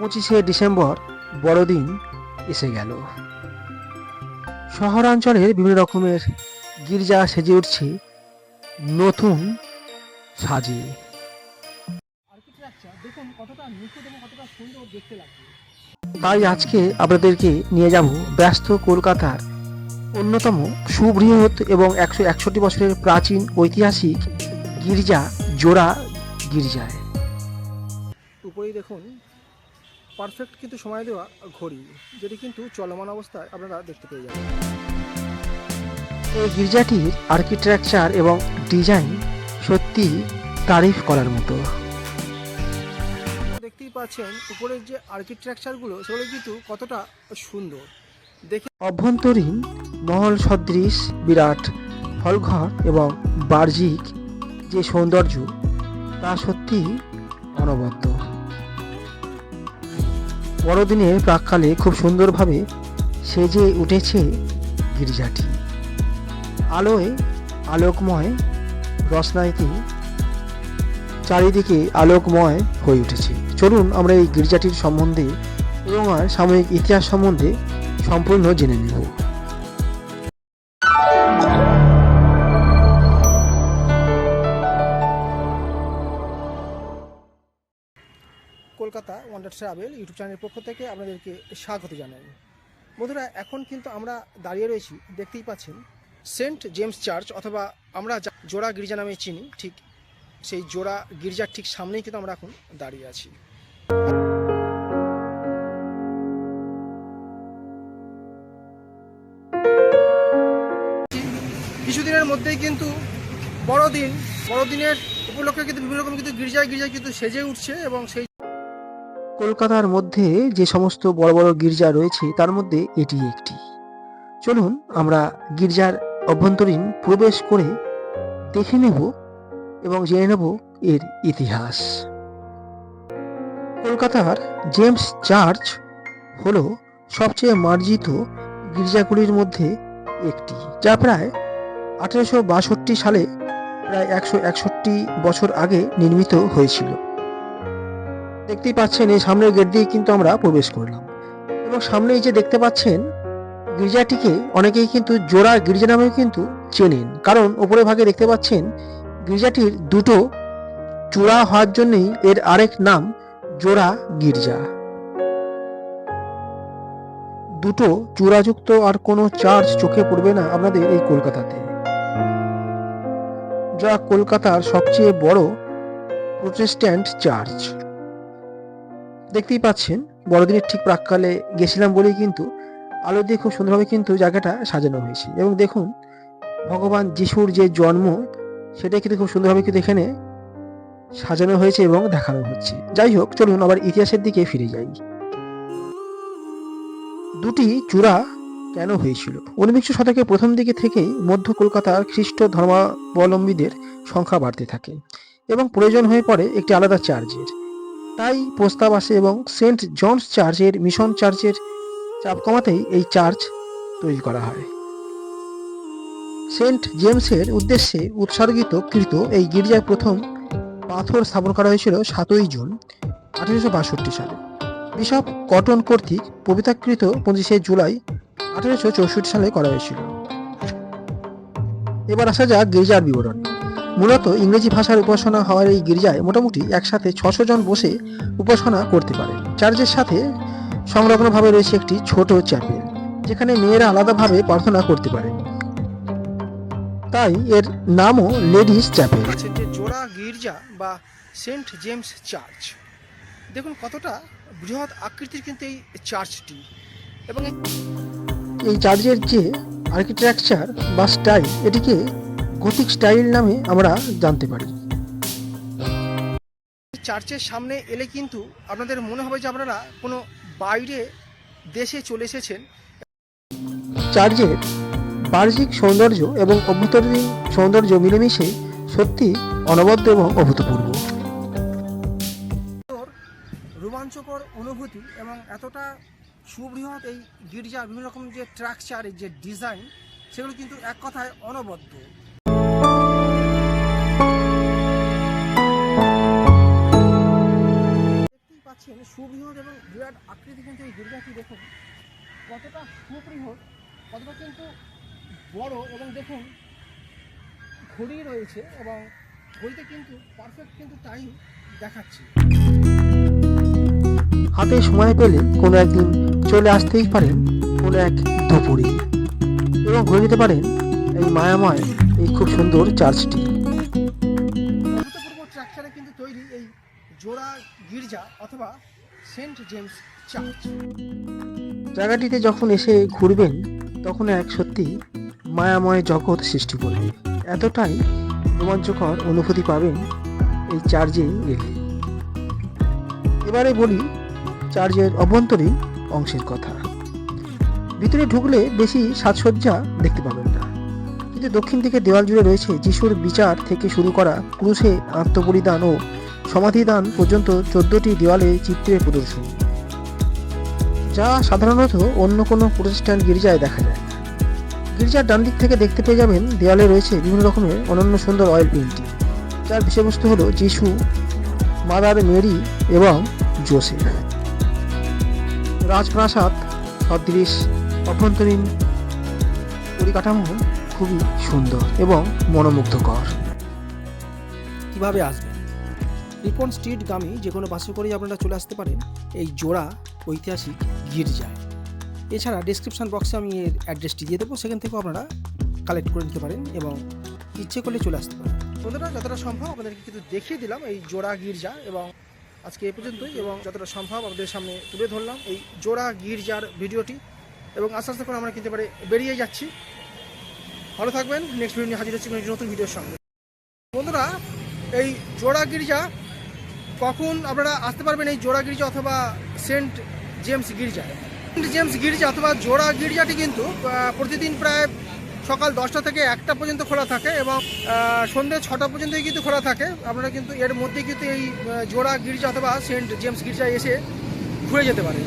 পঁচিশে ডিসেম্বর বড়দিন এসে গেল। শহরাঞ্চলের বিভিন্ন রকমের গির্জা সেজে উঠছে নতুন সাজে। তাই আজকে আপনাদেরকে নিয়ে যাব ব্যস্ত কলকাতার অন্যতম সুবৃহৎ এবং একশো একষট্টি বছরের প্রাচীন ঐতিহাসিক গির্জা, জোড়া গির্জায়। উপরেই দেখুন পারফেক্ট কিন্তু সময় দেওয়া ঘড়ি যেটি কিন্তু চলমান অবস্থায় আপনারা দেখতে পেয়ে যাবেন। এই গির্জাটির আর্কিটেকচার এবং ডিজাইন সত্যি তারিফ করার মতো। দেখতেই পাচ্ছেন উপরের যে আর্কিটেকচারগুলো সেগুলো কিন্তু কতটা সুন্দর। দেখে অভ্যন্তরীণ মহল সদৃশ বিরাট হলঘর এবং বাহ্যিক যে সৌন্দর্য তা সত্যি অনবদ্য। বড়দিনের প্রাককালে খুব সুন্দরভাবে সেজে উঠেছে গির্জাটি। আলোয় আলোকময় রসনাইতে চারিদিকে আলোকময় হয়ে উঠেছে। চলুন আমরা এই গির্জাটির সম্বন্ধে এবং আর সাময়িক ইতিহাস সম্বন্ধে সম্পূর্ণ জেনে নেব। ওয়ান্ডার ট্রাভেল ইউটিউব চ্যানেলের পক্ষ থেকে আপনাদেরকে স্বাগত জানাই। বন্ধুরা, এখন কিন্তু আমরা দাঁড়িয়ে রয়েছি, দেখতেই পাচ্ছেন সেন্ট জেমস চার্চ অথবা আমরা জোড়া গির্জা নামে চিনি, ঠিক সেই জোড়া গির্জার ঠিক সামনেই কিন্তু আমরা এখন দাঁড়িয়ে আছি। কিছুদিনের মধ্যেই কিন্তু বড়দিন, বড়দিনের উপলক্ষে কিন্তু বিভিন্ন রকম কিন্তু গির্জায় গির্জায় কিন্তু সেজে উঠছে এবং সেই কলকাতার মধ্যে যে সমস্ত বড় বড় গির্জা রয়েছে, তার মধ্যে এটি একটি। চলুন, আমরা গির্জার অভ্যন্তরীণ প্রবেশ করে দেখে নেব এবং জেনে নেব এর ইতিহাস। কলকাতার জেমস চার্চ হল সবচেয়ে মার্জিত গির্জাগুলির মধ্যে একটি, যা প্রায় আঠেরোশো বাষট্টি সালে, প্রায় একশো একষট্টি বছর আগে নির্মিত হয়েছিল। দেখতেই পাচ্ছেন এই সামনের গেট দিয়ে কিন্তু আমরা প্রবেশ করলাম। এবং সামনে এই যে দেখতে পাচ্ছেন, গির্জাটিকে অনেকেই কিন্তু জোড়া গির্জা নামেও কিন্তু চেনেন। কারণ ওপরে ভাগে দেখতে পাচ্ছেন, গির্জাটির দুটো চূড়া হওয়ার জন্যই এর আরেক নাম জোড়া গির্জা। দুটো চূড়াযুক্ত আর কোনো চার্চ চোখে পড়বে না আপনাদের এই কলকাতাতে। যা কলকাতার সবচেয়ে বড় প্রোটেস্ট্যান্ট চার্চ। দেখতেই পাচ্ছেন, বড়দিনের ঠিক প্রাককালে গেছিলাম বলেই কিন্তু আলো দিয়ে খুব সুন্দরভাবে কিন্তু জায়গাটা সাজানো হয়েছে। এবং দেখুন, ভগবান যিশুর যে জন্ম সেটা কিন্তু খুব সুন্দরভাবে কিন্তু এখানে সাজানো হয়েছে এবং দেখানো হচ্ছে। যাই হোক, চলুন আবার ইতিহাসের দিকে ফিরে যাই। দুটি চূড়া কেন হয়েছিল? ঊনবিংশ শতকের প্রথম দিকে থেকেই মধ্য কলকাতার খ্রিস্ট ধর্মাবলম্বীদের সংখ্যা বাড়তে থাকে এবং প্রয়োজন হয়ে পড়ে একটি আলাদা চার্চের তাই প্রস্তাব আসে এবং সেন্ট জনস চার্চের মিশন চার্চের চাপ কমাতেই এই চার্চ তৈরি করা হয়। সেন্ট জেমসের উদ্দেশ্যে উৎসর্গিত কৃত এই গির্জায় প্রথম পাথর স্থাপন করা হয়েছিল সাতই জুন আঠেরোশো বাষট্টি সালে। বিশপ কটন কর্তৃক পবিত্রাকৃত পঁচিশে জুলাই আঠেরোশো চৌষট্টি সালে করা হয়েছিল। এবার আসা যাক গির্জার বিবরণ। মূলত ইংরেজি ভাষার উপাসনা হওয়ার এই গির্জায় মোটামুটি একসাথে ছশো জন বসে উপাসনা করতে পারে। চার্চের সাথে সংলগ্নভাবে রয়েছে একটি ছোট চ্যাপেল যেখানে মেয়েরা আলাদাভাবে প্রার্থনা করতে পারে। তাই এর নামও লেডিস চ্যাপেল। পাচ্ছেন যে জোড়া গির্জা বা সেন্ট জেমস চার্চ দেখুন কতটা বৃহৎ আকৃতির কিন্তু এই চার্চটি। এবং এই চার্চের যে আর্কিটেকচার বা স্টাইল এটিকে গথিক স্টাইল নামে আমরা জানতে পারি। চার্চের সামনে এলে কিন্তু আপনাদের মনে হবে যে আপনারা কোনো বাইরে দেশে চলে এসেছেন। চার্চের বাহ্যিক সৌন্দর্য এবং অভ্যন্তরীণ সৌন্দর্য মিলেমিশে সত্যি অনবদ্য এবং অভূতপূর্ব। রোমাঞ্চকর অনুভূতি এবং এতটা সুবৃহৎ এই গির্জার বিভিন্ন রকম যে স্ট্রাকচার যে ডিজাইন সেগুলো কিন্তু এক কথায় অনবদ্য। পাচ্ছেন সুবৃহৎ এবং বিরাট আকৃতি কিন্তু এই গির্জাটি দেখুন, কতটা সুবৃহৎ, কতটা কিন্তু বড় এবং দেখুন, ঘড়ি রয়েছে এবং ঘড়িতে কিন্তু পারফেক্ট কিন্তু টাইম দেখাচ্ছে। হাতে সময় পেলে কোনো একদিন চলে আসতেই পারেন কোনো এক দুপুরে এবং ঘুরে নিতে পারেন এই মায়াময়, এই খুব সুন্দর চার্চটি গির্জা অথবা সেন্ট জেমস চার্চ। জায়গাটিতে যখন এসে ঘুরবেন, তখন এক সত্যি মায়াময় জগৎ সৃষ্টি করবে। এতটাই রোমাঞ্চকর অনুভূতি পাবেন এই চার্জে এলে এবারে বলি চার্জের অভ্যন্তরীণ অংশের কথা। ভিতরে ঢুকলে বেশি সাজসজ্জা দেখতে পাবেন না। কিন্তু দক্ষিণ দিকে দেওয়াল জুড়ে রয়েছে যিশুর বিচার থেকে শুরু করা ক্রুশে আত্মবলিদান ও সমাধিদান পর্যন্ত চোদ্দটি দেওয়ালে চিত্রের প্রদর্শন, যা সাধারণত অন্য কোনো প্রতিষ্ঠান গির্জায় দেখা যায়। গির্জার ডান দিক থেকে দেখতে পেয়ে যাবেন দেওয়ালে রয়েছে বিভিন্ন রকমের অনন্য সুন্দর অয়েল পেন্টিং যার বিষয়বস্তু হলো যিশু, মাদার মেরি এবং জোসেফ। রাজপ্রাসাদ, সদৃশ, অভ্যন্তরীণ পরিকাঠামো খুবই সুন্দর এবং মনোমুগ্ধকর। কীভাবে আসবেন? রিপন স্ট্রিট গামী যে কোনো বাসে করেই আপনারা চলে আসতে পারেন, এই জোড়া ঐতিহাসিক গির্জায় এছাড়া ডিসক্রিপশন বক্সে আমি এর অ্যাড্রেসটি দিয়ে দেবো, সেখান থেকেও আপনারা কালেক্ট করে নিতে পারেন এবং ইচ্ছে করলে চলে আসতে পারেন। বন্ধুরা, যতটা সম্ভব আপনাদেরকে কিন্তু দেখিয়ে দিলাম এই জোড়া গির্জা এবং আজকে এ পর্যন্তই এবং যতটা সম্ভব আপনাদের সামনে তুলে ধরলাম এই জোড়া গির্জার ভিডিওটি এবং আস্তে আস্তে করে আমরা কিন্তু এবারে বেরিয়ে যাচ্ছি। ভালো থাকবেন নেক্সট ভিডিও নিয়ে হাজির হচ্ছি নতুন ভিডিওর সঙ্গে। বন্ধুরা, এই জোড়া গির্জা কখন আপনারা আসতে পারবেন এই জোড়া গির্জা অথবা সেন্ট জেমস গির্জা? সেন্ট জেমস গির্জা অথবা জোড়া গির্জাটি কিন্তু প্রতিদিন প্রায় সকাল দশটা থেকে একটা পর্যন্ত খোলা থাকে এবং সন্ধে সন্ধ্যে ছটা পর্যন্তই কিন্তু খোলা থাকে। আপনারা কিন্তু এর মধ্যে কিন্তু এই জোড়া গির্জা অথবা সেন্ট জেমস গির্জা এসে ঘুরে যেতে পারেন।